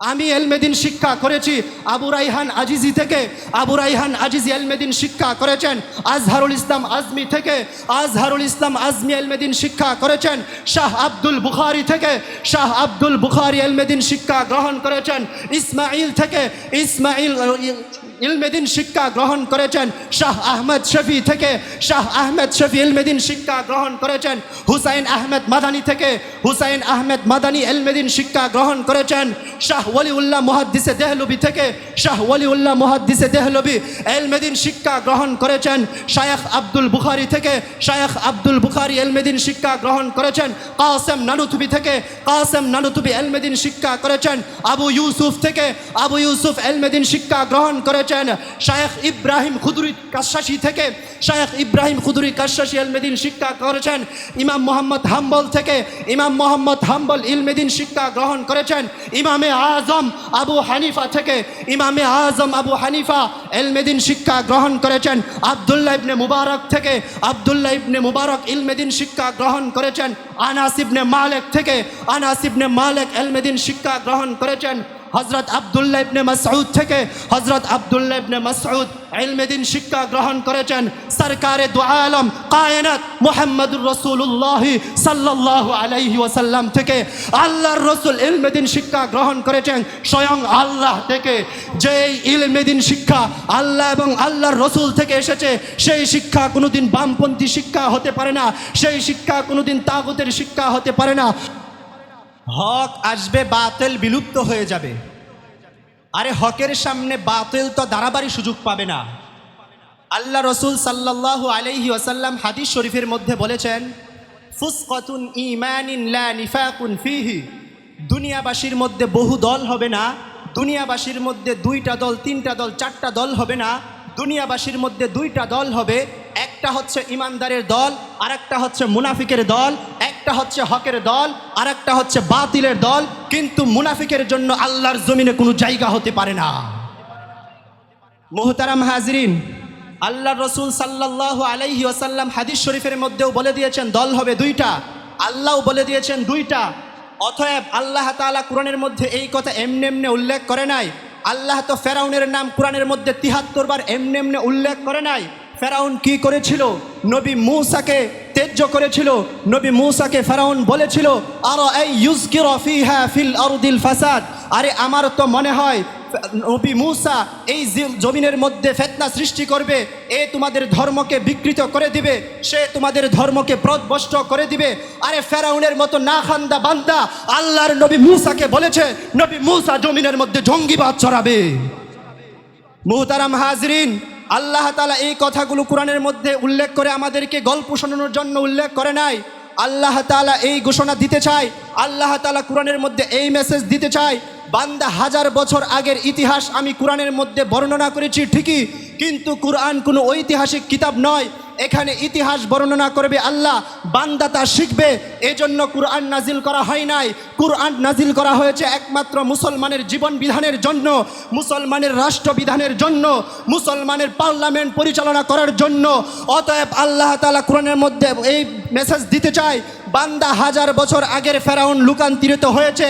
আমি এলমেদিন শিক্ষা করেছি। আবু রাইহান আজিজি থেকে। আবু রাইহান আজিজি এলমেদিন শিক্ষা করেছেন। আজহারুল ইসলাম আজমি থেকে। আজহারুল ইসলাম আজমি এলমেদিন শিক্ষা করেছেন। শাহ আব্দুল বুখারি থেকে। শাহ আব্দুল বুখারি এলমেদিন শিক্ষা গ্রহণ করেছেন। ইসমাইল থেকে। ইসমাইল ইলমেদিন শিক্ষা গ্রহণ করেছেন শাহ আহমেদ শফি থেকে। শাহ আহমেদ শফি ইলমেদিন শিক্ষা গ্রহণ করেছেন। হুসাইন আহমেদ মাদানি থেকে। হুসাইন আহমেদ মাদানি এলমেদিন শিক্ষা গ্রহণ করেছেন। শাহ ওলিউল্লাহ মুহাদ্দিসে দেহলবি থেকে। শাহ ওলিউল্লাহ মুহাদ্দিসে দেহলবি এলমেদিন শিক্ষা গ্রহণ করেছেন। শায়েখ আব্দুল বুখারি থেকে। শায়েখ আব্দুল বুখারি এলমেদিন শিক্ষা গ্রহণ করেছেন। কাসেম নানুতুবি থেকে। কাসেম নানুতুবি এলমেদিন শিক্ষা করেছেন। আবু ইউসুফ থেকে। আবু ইউসুফ এলমেদিন শিক্ষা গ্রহণ করেছেন। শায়েখ ইব্রাহিম খুদুরি কাশাসি থেকে, শায়েখ ইব্রাহিম খুদুরি কাশাসি এলমেদিন শিক্ষা করেছেন। ইমাম মোহাম্মদ হাম্বল থেকে, ইমাম মোহাম্মদ হাম্বল ইলমেদিন শিক্ষা গ্রহণ করেছেন। ইমামে আজম আবু হানিফা থেকে, ইমামে আজম আবু হানিফা এলমেদিন শিক্ষা গ্রহণ করেছেন। আবদুল্লাহ ইবনে মুবারক থেকে, আবদুল্লাহ ইবনে মুবারক ইলমেদিন শিক্ষা গ্রহণ করেছেন। আনাস ইবনে মালেক থেকে, আনাস ইবনে মালেক এলমেদিন শিক্ষা গ্রহণ করেছেন। হজরত আবদুল্লাহ ইবনে মাসউদ থেকে হজরত আবদুল্লাহ ইবনে মাসউদ ইলমেদিন শিক্ষা গ্রহণ করেছেন। সরকারে দু আলম, কায়নাত মুহাম্মদুর রসুল্লাহ সাল্লাল্লাহু আলাইহি ওয়াসাল্লাম থেকে আল্লাহর রসুল ইলমেদিন শিক্ষা গ্রহণ করেছেন। স্বয়ং আল্লাহ থেকে যেই ইলমেদিন শিক্ষা আল্লাহ এবং আল্লাহর রসুল থেকে এসেছে, সেই শিক্ষা কোনোদিন বামপন্থী শিক্ষা হতে পারে না, সেই শিক্ষা কোনোদিন তাগুতের শিক্ষা হতে পারে না। হক আসবে, বাতেল বিলুপ্ত হয়ে যাবে। আরে হকের সামনে বাতেল তো দাঁড়াবারই সুযোগ পাবে না। আল্লাহ রসুল সাল্লাল্লাহু আলাইহি ওয়াসাল্লাম হাদিস শরীফের মধ্যে বলেছেন, ফুসকাতুন ইমানিন লা ফিহি। দুনিয়াবাসীর মধ্যে বহু দল হবে না, দুনিয়াবাসীর মধ্যে দুইটা দল, তিনটা দল, চারটা দল হবে না। দুনিয়াবাসীর মধ্যে দুইটা দল হবে। একটা হচ্ছে ইমানদারের দল আর একটা হচ্ছে মুনাফিকের দল, একটা হচ্ছে হকের দল আর একটা হচ্ছে বাতিলের দল। কিন্তু মুনাফিকের জন্য আল্লাহর জমিনে কোনো জায়গা হতে পারে না। মোহতারাম হাজরিন আল্লাহ রসুল সাল্লাহ আলাইহি ওসাল্লাম হাদিস শরীফের মধ্যেও বলে দিয়েছেন, দল হবে দুইটা। আল্লাহও বলে দিয়েছেন দুইটা। অতএব আল্লাহ তাআলা কোরআনের মধ্যে এই কথা এমনি এমনি উল্লেখ করে নাই। আল্লাহ তো ফেরাউনের নাম কোরআনের মধ্যে তিহাত্তর বার এমনি এমনি উল্লেখ করে নাই। ফেরাউন কি করেছিল? নবী মূসাকে তেজ্য করেছিল। নবী মূসাকে ফেরাউন বলেছিল, আর এই ইউজকির ফিহা ফিল আরদিল ফাসাদ। আরে আমার তো মনে হয় নবী মূসা এই জমিনের মধ্যে ফেতনা সৃষ্টি করবে, এ তোমাদের ধর্মকে বিকৃত করে দিবে, সে তোমাদের ধর্মকে প্রদবষ্ট করে দিবে। আরে ফেরাউনের মতো না খান্দা বান্দা আল্লাহর নবী মূসাকে বলেছে, নবী মূসা জমিনের মধ্যে জঙ্গিবাদ ছড়াবে। মুহতারাম হাজরিন, আল্লাহ তালা এই কথাগুলো কোরআনের মধ্যে উল্লেখ করে আমাদেরকে গল্প শোনানোর জন্য উল্লেখ করে নাই। আল্লাহ তালা এই ঘোষণা দিতে চায়, আল্লাহ তালা কোরআনের মধ্যে এই মেসেজ দিতে চায় বান্দা হাজার বছর আগের ইতিহাস আমি কোরআনের মধ্যে বর্ণনা করেছি ঠিকই, কিন্তু কোরআন কোনো ঐতিহাসিক কিতাব নয়। এখানে ইতিহাস বর্ণনা করবে আল্লাহ, বান্দা তা শিখবে, এজন্য কোরআন নাজিল করা হয় নাই। কোরআন নাজিল করা হয়েছে একমাত্র মুসলমানের জীবন বিধানের জন্য, মুসলমানের রাষ্ট্রবিধানের জন্য, মুসলমানের পার্লামেন্ট পরিচালনা করার জন্য। অতএব আল্লাহ তালা কোরআনের মধ্যে এই মেসেজ দিতে চায় বান্দা হাজার বছর আগের ফেরাউন লুকান্তিরিত হয়েছে।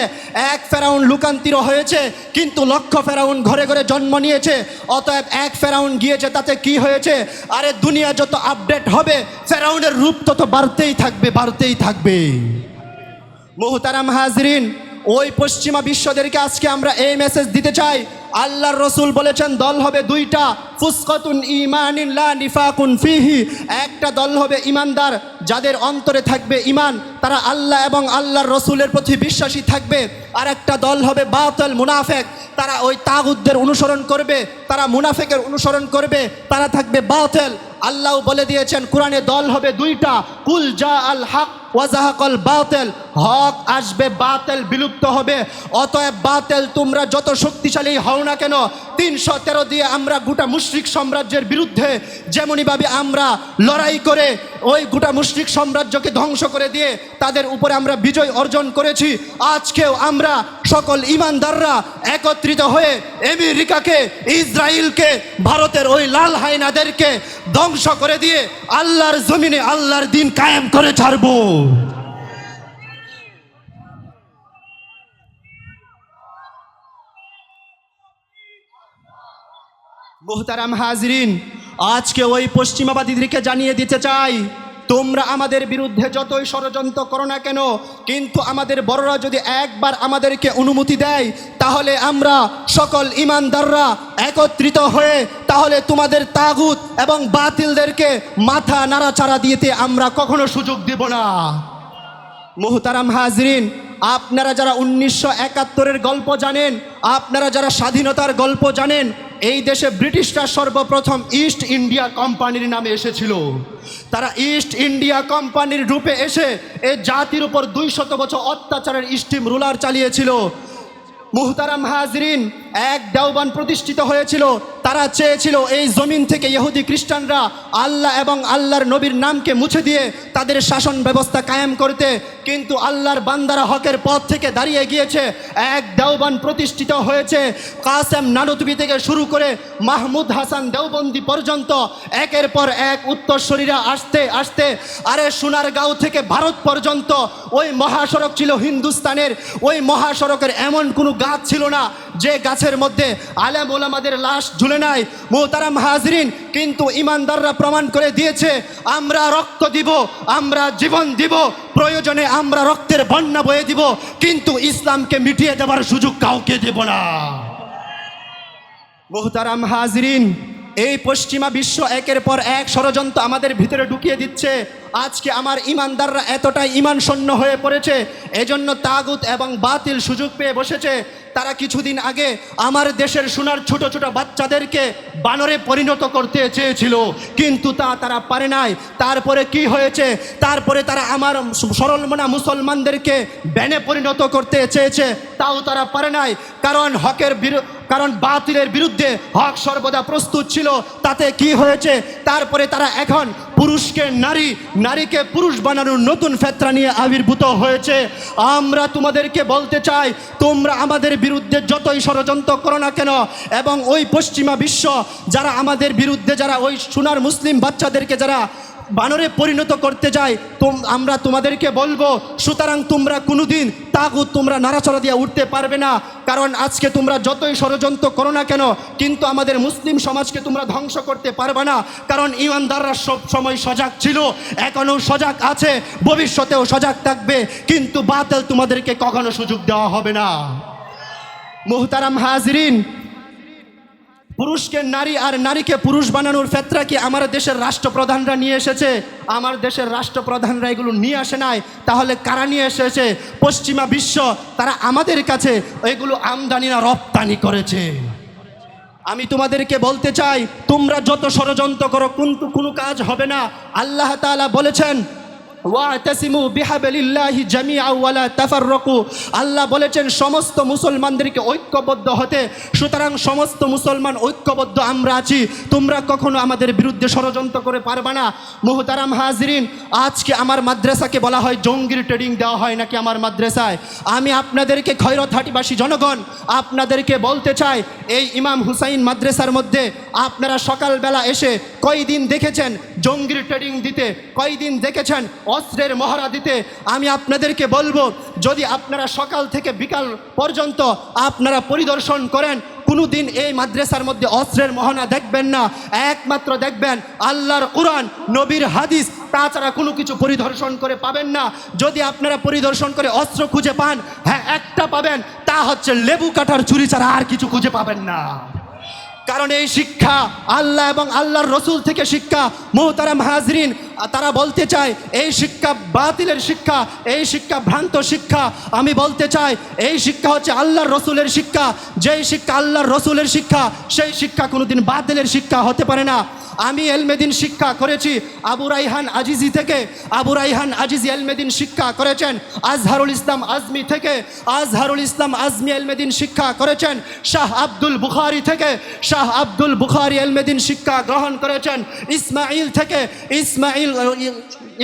এক ফেরাউন লুকান্তির হয়েছে, কিন্তু লক্ষ ফেরাউন ঘরে ঘরে জন্ম নিয়েছে। অতএব এক ফেরাউন গিয়েছে, তাতে কি হয়েছে? আরে দুনিয়া যত আপডেট হবে, ফেরাউনের রূপ তত বাড়তেই থাকবে বাড়তেই থাকবে। মোহতারাম হাজরিন ওই পশ্চিমা বিশ্বদেরকে আজকে আমরা এই মেসেজ দিতে চাই। আল্লাহর রসুল বলেছেন, দল হবে দুইটা। ফুসকতুন ইমানিন লা নিফাকুন ফিহি। একটা দল হবে ইমানদার যাদের অন্তরে থাকবে ইমান তারা আল্লাহ এবং আল্লাহর রসুলের প্রতি বিশ্বাসী থাকবে। আর একটা দল হবে বাতল মুনাফেক। তারা ওই তাগুদদের অনুসরণ করবে, তারা মুনাফেকের অনুসরণ করবে, তারা থাকবে বাতেল। আল্লাহ বলে দিয়েছেন, কোরআনে দল হবে দুইটা। কুল জা আল হক ওয়াজাহাকল বাতেল। হক আসবে, বাতেল বিলুপ্ত হবে। অতএব বাতেল তোমরা যত শক্তিশালী হও না কেন, তিনশো তেরো দিয়ে আমরা গোটা মুশরিক সাম্রাজ্যের বিরুদ্ধে যেমনইভাবে আমরা লড়াই করে, ওই গোটা মুশরিক সাম্রাজ্যকে ধ্বংস করে দিয়ে তাদের উপরে আমরা বিজয় অর্জন করেছি। আজকেও আমরা সকল ইমানদাররা একত্রিত হয়ে আমেরিকাকে, ইসরায়েলকে, ভারতের ওই লাল হাইনাদেরকে ধ্বংস করে দিয়ে আল্লাহর জমিনে আল্লাহর দিন কায়েম করে ছাড়ব। মোহতারাম হাজরিন, আজকে ওই পশ্চিমাবাদীদেরকে জানিয়ে দিতে চাই তোমরা আমাদের বিরুদ্ধে যতই ষড়যন্ত্র করো না কেন, কিন্তু আমাদের বড়রা যদি একবার আমাদেরকে অনুমতি দেয়, তাহলে আমরা সকল ইমানদাররা একত্রিত হয়ে তাহলে তোমাদের তাগুত এবং বাতিলদেরকে মাথা নাড়াচাড়া দিতে আমরা কখনো সুযোগ দিব না। মোহতারাম হাজরিন, আপনারা যারা উনিশশো একাত্তরের গল্প জানেন, আপনারা যারা স্বাধীনতার গল্প জানেন এই দেশে ব্রিটিশরা সর্বপ্রথম ইস্ট ইন্ডিয়া কোম্পানির নামে এসেছিল। তারা ইস্ট ইন্ডিয়া কোম্পানির রূপে এসে এই জাতির উপর দুই শত বছর অত্যাচারের স্টিম রুলার চালিয়েছিল। মুহতারাম হাজরিন এক দেওবান প্রতিষ্ঠিত হয়েছিল, তারা চেয়েছিল এই জমিন থেকে ইহুদি খ্রিস্টানরা আল্লাহ এবং আল্লাহর নবীর নামকে মুছে দিয়ে তাদের শাসন ব্যবস্থা কায়েম করতে, কিন্তু আল্লাহর বান্দারা হকের পথ থেকে দাঁড়িয়ে গিয়েছে। এক দেওবান প্রতিষ্ঠিত হয়েছে, কাসেম নানতুবি থেকে শুরু করে মাহমুদ হাসান দেওবন্দি পর্যন্ত। একের পর এক উত্তরসরীরা আসতে আসতে, আরে সোনারগাঁও থেকে ভারত পর্যন্ত, ওই মহাসড়ক ছিল হিন্দুস্তানের, ওই মহাসড়কের এমন কোনো গাছ ছিল না যে গাছের মধ্যে আলেম ওলামাদের লাশ ঝুলে নাই, মোহতারাম হাজরিন কিন্তু ইমানদাররা প্রমাণ করে দিয়েছে, আমরা রক্ত দিব, আমরা জীবন দিব, প্রয়োজনে আমরা রক্তের বন্যা বয়ে দিব, কিন্তু ইসলামকে মিটিয়ে দেওয়ার সুযোগ কাউকে দেব না। মোহতারাম হাজরিন, এই পশ্চিমা বিশ্ব একের পর এক ষড়যন্ত্র আমাদের ভিতরে ঢুকিয়ে দিচ্ছে। আজকে আমার ইমানদাররা এতটাই ইমান শূন্য হয়ে পড়েছে, এজন্য তাগুত এবং বাতিল সুযোগ পেয়ে বসেছে। তারা কিছুদিন আগে আমার দেশের সোনার ছোট ছোট বাচ্চাদেরকে বানরে পরিণত করতে চেয়েছিল। কিন্তু তা তারা পারে নাই। তারপরে কি হয়েছে? তারপরে তারা আমার সরলমনা মুসলমানদেরকে ব্যানে পরিণত করতে চেয়েছে। তাও তারা পারে নাই। কারণ হকের কারণ বাতিলের বিরুদ্ধে হক সর্বদা প্রস্তুত ছিল। তাতে কি হয়েছে? তারপরে তারা এখন পুরুষকে নারী, নারীকে পুরুষ বানানোর নতুন ফেতরা নিয়ে আবির্ভূত হয়েছে। আমরা তোমাদেরকে বলতে চাই, তোমরা আমাদের বিরুদ্ধে যতই ষড়যন্ত্র করো না কেন, এবং ওই পশ্চিমা বিশ্ব যারা আমাদের বিরুদ্ধে যারা ওই সোনার মুসলিম বাচ্চাদেরকে যারা বানরে পরিণত করতে যায়, তোম আমরা তোমাদেরকে বলব, সুতরাং তোমরা কোনোদিন তাগুত তোমরা নাড়াচড়া দিয়ে উঠতে পারবে না, কারণ আজকে তোমরা যতই ষড়যন্ত্র করো না কেন, কিন্তু আমাদের মুসলিম সমাজকে তোমরা ধ্বংস করতে পারবে না, কারণ ইমানদাররা সব সময় সজাগ ছিল, এখনও সজাগ আছে, ভবিষ্যতেও সজাগ থাকবে, কিন্তু বাতিল তোমাদেরকে কখনো সুযোগ দেওয়া হবে না। মোহতারাম হাজরিন, পুরুষকে নারী আর নারীকে পুরুষ বানানোর ফেতরা কি আমার দেশের রাষ্ট্রপ্রধানরা নিয়ে এসেছে? আমার দেশের রাষ্ট্রপ্রধানরা এগুলো নিয়ে আসে নাই। তাহলে কারা নিয়ে এসেছে? পশ্চিমা বিশ্ব, তারা আমাদের কাছে এগুলো আমদানি না, রপ্তানি করেছে। আমি তোমাদেরকে বলতে চাই, তোমরা যত ষড়যন্ত্র করো, কিন্তু কোনো কাজ হবে না। আল্লাহ তাআলা বলেছেন ওয়াতাসিমু বিহাবিলিল্লাহি জামিআ ওয়ালা তাফাররাকু। আল্লাহ বলেছেন, সমস্ত মুসলমানদেরকে ঐক্যবদ্ধ হতে, সুতরাং সমস্ত মুসলমান ঐক্যবদ্ধ আমরা আছি। তোমরা কখনো আমাদের বিরুদ্ধে ষড়যন্ত্র করে পারবে না। মুহতারাম হাজরিন, আজকে আমার মাদ্রাসাকে বলা হয় জঙ্গির ট্রেডিং দেওয়া হয় নাকি আমার মাদ্রাসায়? আমি আপনাদেরকে খৈরত হাটিবাসী জনগণ, আপনাদেরকে বলতে চাই, এই ইমাম হুসাইন মাদ্রাসার মধ্যে আপনারা সকালবেলা এসে কয়দিন দেখেছেন? জঙ্গির ট্রেডিং দিতে কয়দিন দেখেছেন? অস্ত্রের মহড়া দিতে। আমি আপনাদেরকে বলব, যদি আপনারা সকাল থেকে বিকাল পর্যন্ত আপনারা পরিদর্শন করেন কোনো দিন এই মাদ্রাসার মধ্যে অস্ত্রের মহড়া দেখবেন না। একমাত্র দেখবেন আল্লাহর কোরআন, নবীর হাদিস। তাছাড়া কোনো কিছু পরিদর্শন করে পাবেন না। যদি আপনারা পরিদর্শন করে অস্ত্র খুঁজে পান হ্যাঁ একটা পাবেন, তা হচ্ছে লেবু কাটার চুরি ছাড়া আর কিছু খুঁজে পাবেন না। কারণ এই শিক্ষা আল্লাহ এবং আল্লাহর রসুল থেকে শিক্ষা মোহতারাম হাজরিন তারা বলতে চায়, এই শিক্ষা বাতিলের শিক্ষা, এই শিক্ষা ভ্রান্ত শিক্ষা। আমি বলতে চাই, এই শিক্ষা হচ্ছে আল্লাহর রসুলের শিক্ষা। যেই শিক্ষা আল্লাহর রসুলের শিক্ষা, সেই শিক্ষা কোনোদিন বাতিলের শিক্ষা হতে পারে না। আমি এলমেদিন শিক্ষা করেছি আবু রাইহান আজিজি থেকে। আবু রাইহান আজিজি এলমেদিন শিক্ষা করেছেন আজহারুল ইসলাম আজমি থেকে। আজহারুল ইসলাম আজমি এলমেদিন শিক্ষা করেছেন শাহ আব্দুল বুখারি থেকে। শাহ আব্দুল বুখারি এলমেদিন শিক্ষা গ্রহণ করেছেন ইসমাইল থেকে। ইসমাইল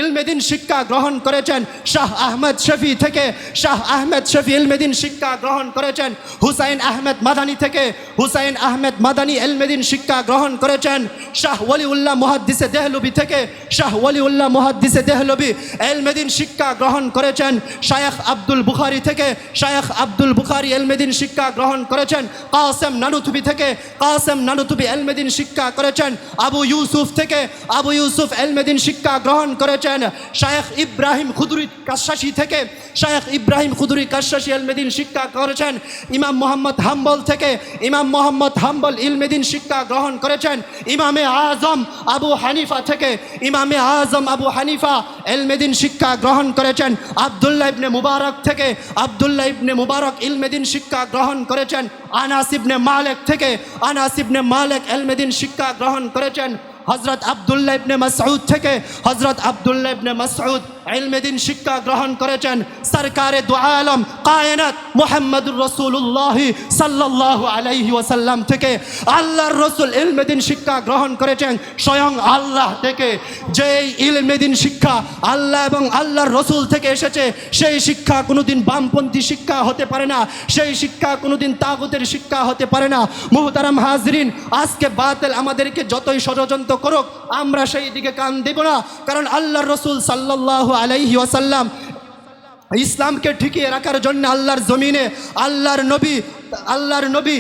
ইলমেদিন শিক্ষা গ্রহণ করেছেন শাহ আহমেদ শফি থেকে। শাহ আহমেদ শফি ইলমেদিন শিক্ষা গ্রহণ করেছেন। হুসাইন আহমেদ মাদানি থেকে। হুসাইন আহমেদ মাদানি এলমেদিন শিক্ষা গ্রহণ করেছেন। শাহ ওলিউল্লাহ মুহাদ্দিসে দেহলবি থেকে। শাহ ওলিউল্লাহ মুহাদ্দিসে দেহলবি এলমেদিন শিক্ষা গ্রহণ করেছেন। শায়েখ আব্দুল বুখারি থেকে। শায়েখ আব্দুল বুখারি এলমেদিন শিক্ষা গ্রহণ করেছেন। কাসেম নানুতুবি থেকে। কাসেম নানুতুবি এলমেদিন শিক্ষা করেছেন। আবু ইউসুফ থেকে। আবু ইউসুফ এলমেদিন শিক্ষা গ্রহণ করেছেন শায়েখ ইব্রাহিম খুদুরি কাশাসি থেকে। শায়েখ ইব্রাহিম খুদুরি কাশাসি এলমেদিন শিক্ষা করেছেন। ইমাম মোহাম্মদ হাম্বল থেকে ইমাম মোহাম্মদ হাম্বল ইলমেদিন শিক্ষা গ্রহণ করেছেন। ইমামে আজম আবু হানিফা থেকে ইমামে আজম আবু হানিফা এলমেদিন শিক্ষা গ্রহণ করেছেন। আবদুল্লাহ ইবনে মুবারক থেকে আবদুল্লাহ ইবনে মুবারক ইলমেদিন শিক্ষা গ্রহণ করেছেন। আনাস ইবনে মালেক থেকে আনাস ইবনে মালেক এলমেদিন শিক্ষা গ্রহণ করেছেন। হজরত আবদুল্লাহ ইবনে মাসউদ থেকে হজরত আবদুল্লাহ ইবনে মাসউদ ইলমেদিন শিক্ষা গ্রহণ করেছেন সরকারে দু আলম, কায়নাত মোহাম্মদুর রসুল্লাহ সাল্লাল্লাহু আলাইহি ওয়াসাল্লাম থেকে আল্লাহর রসুল ইলমেদিন শিক্ষা গ্রহণ করেছেন। স্বয়ং আল্লাহ থেকে যেই ইলমেদিন শিক্ষা আল্লাহ এবং আল্লাহর রসুল থেকে এসেছে, সেই শিক্ষা কোনোদিন বামপন্থী শিক্ষা হতে পারে না, সেই শিক্ষা কোনোদিন তাগুতের শিক্ষা হতে পারে না। মুহতারাম হাজরিন, আজকে বাতেল আমাদেরকে যতই ষড়যন্ত্র করুক, আমরা সেই দিকে কান দেব না, কারণ আল্লাহর রসুল সাল্লাল্লাহু আলাইহি ওয়াসাল্লাম ইসলামকে ঠিকিয়ে রাখার জন্য আল্লাহর জমিনে আল্লাহর নবী আল্লাহর নবী,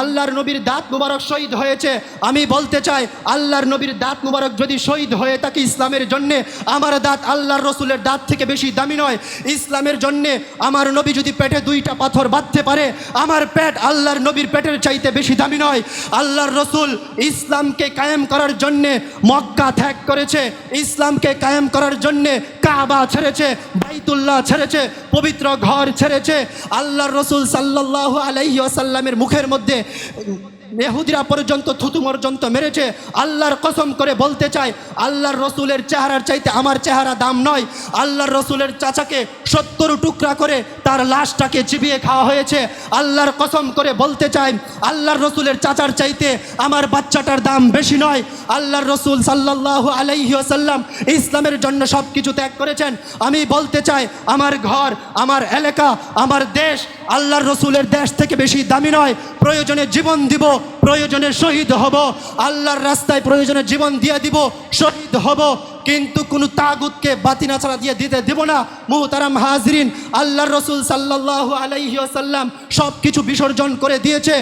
আল্লাহর নবীর দাঁত মুবারক শহীদ হয়েছে। আমি বলতে চাই, আল্লাহর নবীর দাঁত মুবারক যদি শহীদ হয়ে থাকে ইসলামের জন্যে, আমার দাঁত আল্লাহর রসুলের দাঁত থেকে বেশি দামি নয়। ইসলামের জন্যে আমার নবী যদি পেটে দুইটা পাথর বাঁধতে পারে, আমার পেট আল্লাহর নবীর পেটের চাইতে বেশি দামি নয়। আল্লাহর রসুল ইসলামকে কায়েম করার জন্যে মক্কা ত্যাগ করেছে। ইসলামকে কায়েম করার জন্যে কাবা ছেড়েছে বাইতুল্লাহ ছেড়েছে পবিত্র ঘর ছেড়েছে। আল্লাহর রসুল সাল্লাহ আলাইহি আসাল্লামের মুখের মধ্যে এহুদিরা পর্যন্ত, থুতু পর্যন্ত মেরেছে। আল্লাহর কসম করে বলতে চাই, আল্লাহর রসুলের চেহারার চাইতে আমার চেহারা দাম নয়। আল্লাহর রসুলের চাচাকে সত্তর টুকরা করে তার লাশটাকে চিবিয়ে খাওয়া হয়েছে। আল্লাহর কসম করে বলতে চাই, আল্লাহর রসুলের চাচার চাইতে আমার বাচ্চাটার দাম বেশি নয়। আল্লাহর রসুল সাল্লাহ আলাইহি আসাল্লাম ইসলামের জন্য সব কিছু ত্যাগ করেছেন। আমি বলতে চাই, আমার ঘর, আমার এলাকা, আমার দেশ, আল্লাহর রসুলের দেশ থেকে বেশি দামি নয়। প্রয়োজনে জীবন দিব প্রয়োজনে শহীদ হব। আল্লাহর রাস্তায় প্রয়োজনে জীবন দিয়ে দিব, শহীদ হব। কিন্তু কোনো তাগুতকে বাতিনা ছাড়া দিয়ে দিতে দেব না। মুহতারাম হাজরিন, আল্লাহর রসুল সাল্লাহ আলাইহি আসাল্লাম সব কিছু বিসর্জন করে দিয়েছে।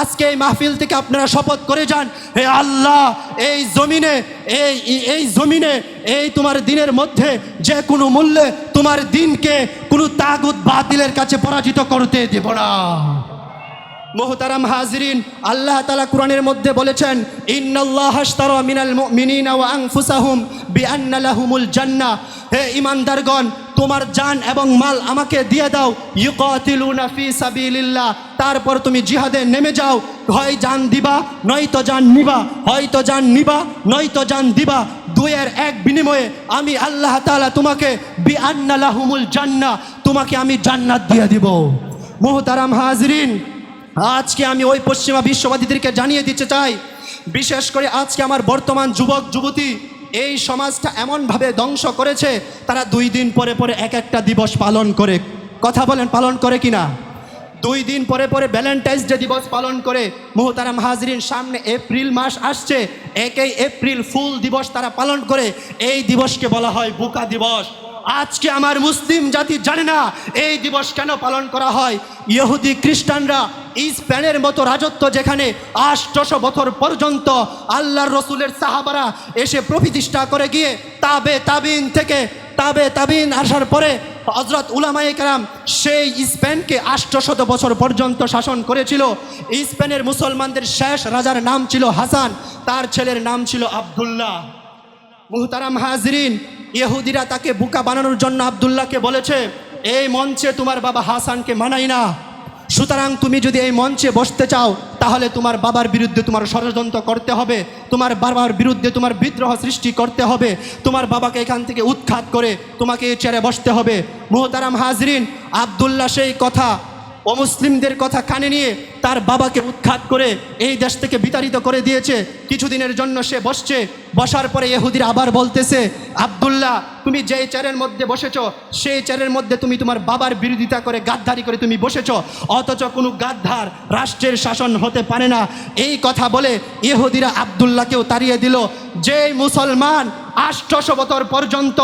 আজকে এই মাহফিল থেকে আপনারা শপথ করে যান, হে আল্লাহ, এই জমিনে, এই এই জমিনে, এই তোমার দিনের মধ্যে যে কোনো মূল্যে তোমার দিনকে কোনো তাগুত বাতিলের কাছে পরাজিত করতে দেব না। মোহতারাম হাজরিন, আল্লাহ তালা কোরআনের মধ্যে বলেছেন, ইন্নাল্লাহ হাশতারা মিনাল জান্নাহ হে ইমানদারগণ তোমার জান এবং মাল আমাকে দিয়ে দাও। ইউকাতিলুনা সাবিলিল্লাহ। তারপর তুমি জিহাদে নেমে যাও। হয় জান দিবা, নয়তো জান নিবা। হয়তো জান নিবা, নয়তো জান দিবা। দুয়ের এক বিনিময়ে আমি আল্লাহ তালা তোমাকে বিআন্না লাহুমুল জান্নাহ তোমাকে আমি জান্নাত দিয়ে দিব। মোহতারাম হাজরিন আজকে আমি ওই পশ্চিমা বিশ্ববাদীদেরকে জানিয়ে দিতে চাই, বিশেষ করে আজকে আমার বর্তমান যুবক, যুবতী, এই সমাজটা এমনভাবে ধ্বংস করেছে, তারা দুই দিন পরে পরে এক একটা দিবস পালন করে। কথা বলেন, পালন করে কিনা? দুই দিন পরে পরে ভ্যালেন্টাইন্স ডে দিবস পালন করে, মোহতারাম হাজরিন, সামনে এপ্রিল মাস আসছে, একই এপ্রিল ফুল দিবস তারা পালন করে, এই দিবসকে বলা হয় বুকা দিবস। আজকে আমার মুসলিম জাতি জানে না এই দিবস কেন পালন করা হয়। ইহুদি খ্রিস্টানরা স্পেনের মতো রাজত্ব যেখানে আষ্টশো বছর পর্যন্ত আল্লাহর রসুলের সাহাবারা এসে প্রতিষ্ঠা করে গিয়ে তাবে তাবিন থেকে তাবে তাবিন আসার পরে হজরত উলামায়ে কারাম সেই স্পেনকে আষ্টশত বছর পর্যন্ত শাসন করেছিল। স্পেনের মুসলমানদের শেষ রাজার নাম ছিল হাসান, তার ছেলের নাম ছিল আবদুল্লাহ। মুহতারাম হাজরিন ইহুদিরা তাকে বুকা বানানোর জন্য আবদুল্লাহকে বলেছে, এই মঞ্চে তোমার বাবা হাসানকে মানাই না। সুতরাং তুমি যদি এই মঞ্চে বসতে চাও, তাহলে তোমার বাবার বিরুদ্ধে তোমার ষড়যন্ত্র করতে হবে, তোমার বাবার বিরুদ্ধে তোমার বিদ্রোহ সৃষ্টি করতে হবে, তোমার বাবাকে এখান থেকে উৎখাত করে তোমাকে এই চেয়ারে বসতে হবে। মোহতারাম হাজরিন, আবদুল্লাহ সেই কথা অমুসলিমদের কথা কানে নিয়ে তার বাবাকে উৎখাত করে এই দেশ থেকে বিতাড়িত করে দিয়েছে। কিছুদিনের জন্য সে বসছে। বসার পরে ইহুদির আবার বলতেছে, আব্দুল্লাহ, তুমি যেই চেয়ারের মধ্যে বসেছ, সেই চেয়ারের মধ্যে তুমি তোমার বাবার বিরোধিতা করে, গাদ্দারি করে তুমি বসেছ। অথচ কোনো গাদ্দার রাষ্ট্রের শাসন হতে পারে না। এই কথা বলে ইহুদিরা আবদুল্লাহকেও তাড়িয়ে দিল। যেই মুসলমান আষ্টশো বছর পর্যন্ত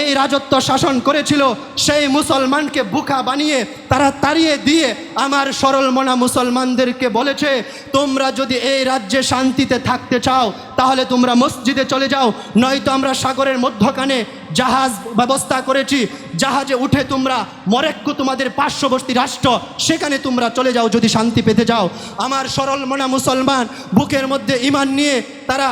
এই রাজত্ব শাসন করেছিল, সেই মুসলমানকে বুকা বানিয়ে তারা তাড়িয়ে দিয়ে, আমার সরল মনা মুসলমানদেরকে বলেছে, তোমরা যদি এই রাজ্যে শান্তিতে থাকতে চাও, তাহলে তোমরা মসজিদে চলে যাও। নয়তো আমরা সাগরের মধ্যখানে জাহাজ ব্যবস্থা করেছি। জাহাজে উঠে তোমরা মরেক্কো তোমাদের পার্শ্ববর্তী রাষ্ট্র, সেখানে তোমরা চলে যাও যদি শান্তি পেতে যাও আমার সরল মনা মুসলমান, বুকের মধ্যে ইমান নিয়ে তারা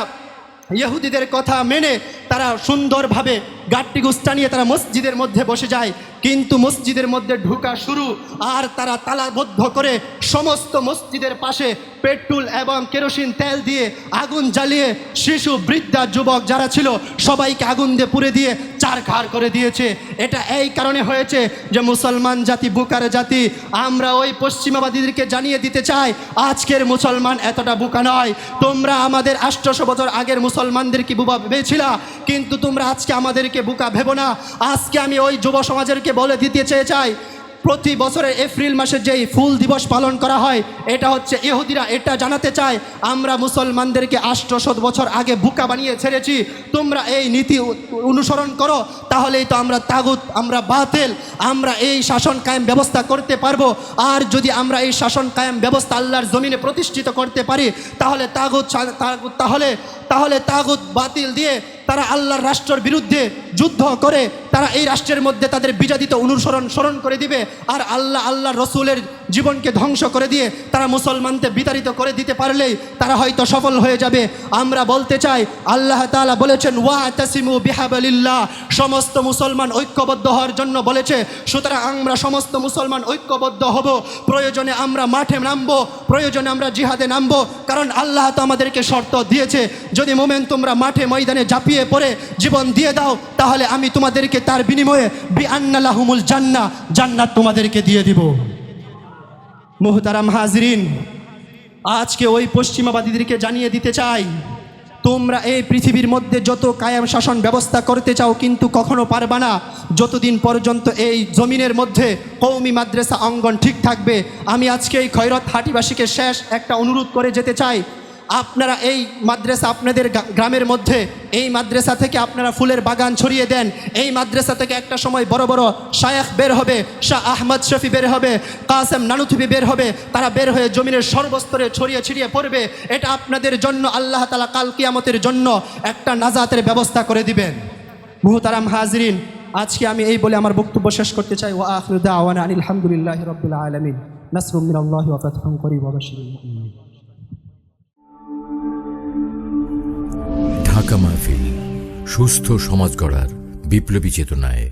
ইহুদিদের কথা মেনে তারা সুন্দরভাবে গাট্টি গুস্তা নিয়ে তারা মসজিদের মধ্যে বসে যায়। কিন্তু মসজিদের মধ্যে ঢুকা শুরু আর তারা তালাবদ্ধ করে সমস্ত মসজিদের পাশে পেট্রোল এবং কেরোসিন তেল দিয়ে আগুন জ্বালিয়ে শিশু, বৃদ্ধা, যুবক যারা ছিল সবাইকে আগুন দিয়ে পুড়ে দিয়ে চার খার করে দিয়েছে। এটা এই কারণে হয়েছে যে মুসলমান জাতি বুকার জাতি, আমরা ওই পশ্চিমাবাদীদেরকে জানিয়ে দিতে চাই, আজকের মুসলমান এতটা বুকা নয়। তোমরা আমাদের আষ্টশো বছর আগের মুসলমানদেরকে বুবা ভেবেছিলা? কিন্তু তোমরা আজকে আমাদেরকে বুকা ভেবো না। আজকে আমি ওই যুব সমাজেরকে বলে দিতে চেয়ে চাই, প্রতি বছরের এপ্রিল মাসে যেই ফুল দিবস পালন করা হয়, এটা হচ্ছে ইহুদিরা এটা জানাতে চায়, আমরা মুসলমানদেরকে আষ্টশত বছর আগে বুকা বানিয়ে ছেড়েছি, তোমরা এই নীতি অনুসরণ করো, তাহলেই তো আমরা তাগুত, আমরা বাতেল, আমরা এই শাসন কায়েম ব্যবস্থা করতে পারব, আর যদি আমরা এই শাসন কায়েম ব্যবস্থা আল্লাহর জমিনে প্রতিষ্ঠিত করতে পারি, তাহলে তাগুত তাহলে তাহলে তাগুত বাতিল দিয়ে তারা আল্লাহর রাষ্ট্রের বিরুদ্ধে যুদ্ধ করে, তারা এই রাষ্ট্রের মধ্যে তাদের বিজাদিত অনুসরণ, স্মরণ করে দিবে। আর আল্লাহ আল্লাহ রসুলের জীবনকে ধ্বংস করে দিয়ে তারা মুসলমানদের বিতাড়িত করে দিতে পারলেই তারা হয়তো সফল হয়ে যাবে। আমরা বলতে চাই, আল্লাহ তালা বলেছেন ওয়া তাসিমু বিহাবালিল্লাহ। সমস্ত মুসলমান ঐক্যবদ্ধ হওয়ার জন্য বলেছে, সুতরাং আমরা সমস্ত মুসলমান ঐক্যবদ্ধ হব। প্রয়োজনে আমরা মাঠে নামবো, প্রয়োজনে আমরা জিহাদে নামবো, কারণ আল্লাহ তো আমাদেরকে শর্ত দিয়েছে, যদি মোমেন তোমরা মাঠে ময়দানে ঝাঁপিয়ে পড়ে জীবন দিয়ে দাও, তাহলে আমি তোমাদেরকে তার বিনিময়ে বি আন্নালাহুমুল জান্না জান্নাত তোমাদেরকে দিয়ে দিব। মোহতারাম হাজরিন, আজকে ওই পশ্চিমাবাদীদেরকে জানিয়ে দিতে চাই, তোমরা এই পৃথিবীর মধ্যে যত কায়াম শাসন ব্যবস্থা করতে চাও কিন্তু কখনো পারবা না। যতদিন পর্যন্ত এই জমিনের মধ্যে কৌমি মাদ্রাসা অঙ্গন ঠিক থাকবে, আমি আজকে এই খৈরত হাটিবাসীকে শেষ একটা অনুরোধ করে যেতে চাই। আপনারা এই মাদ্রাসা আপনাদের গ্রামের মধ্যে, এই মাদ্রাসা থেকে আপনারা ফুলের বাগান ছড়িয়ে দেন, এই মাদ্রাসা থেকে একটা সময় বড় বড় শায়েখ বের হবে, শাহ আহমদ শফি বের হবে, কাসেম নানুথুবি বের হবে, তারা বের হয়ে জমিনের সর্বস্তরে ছড়িয়ে ছিড়িয়ে পড়বে, এটা আপনাদের জন্য আল্লাহ তালা কাল কিয়ামতের জন্য একটা নাজাতের ব্যবস্থা করে দিবেন। মুহতারাম হাজরিন, আজকে আমি এই বলে আমার বক্তব্য শেষ করতে চাই, ওয়া আখিরু দাওয়ানা আনিল হামদুলিল্লাহি রাব্বিল আলামিন। নাসরুম মিনাল্লাহি ওয়া ফাতহুন করিব ঢাকা মাহফিল সুস্থ সমাজ গড়ার বিপ্লবী চেতনায়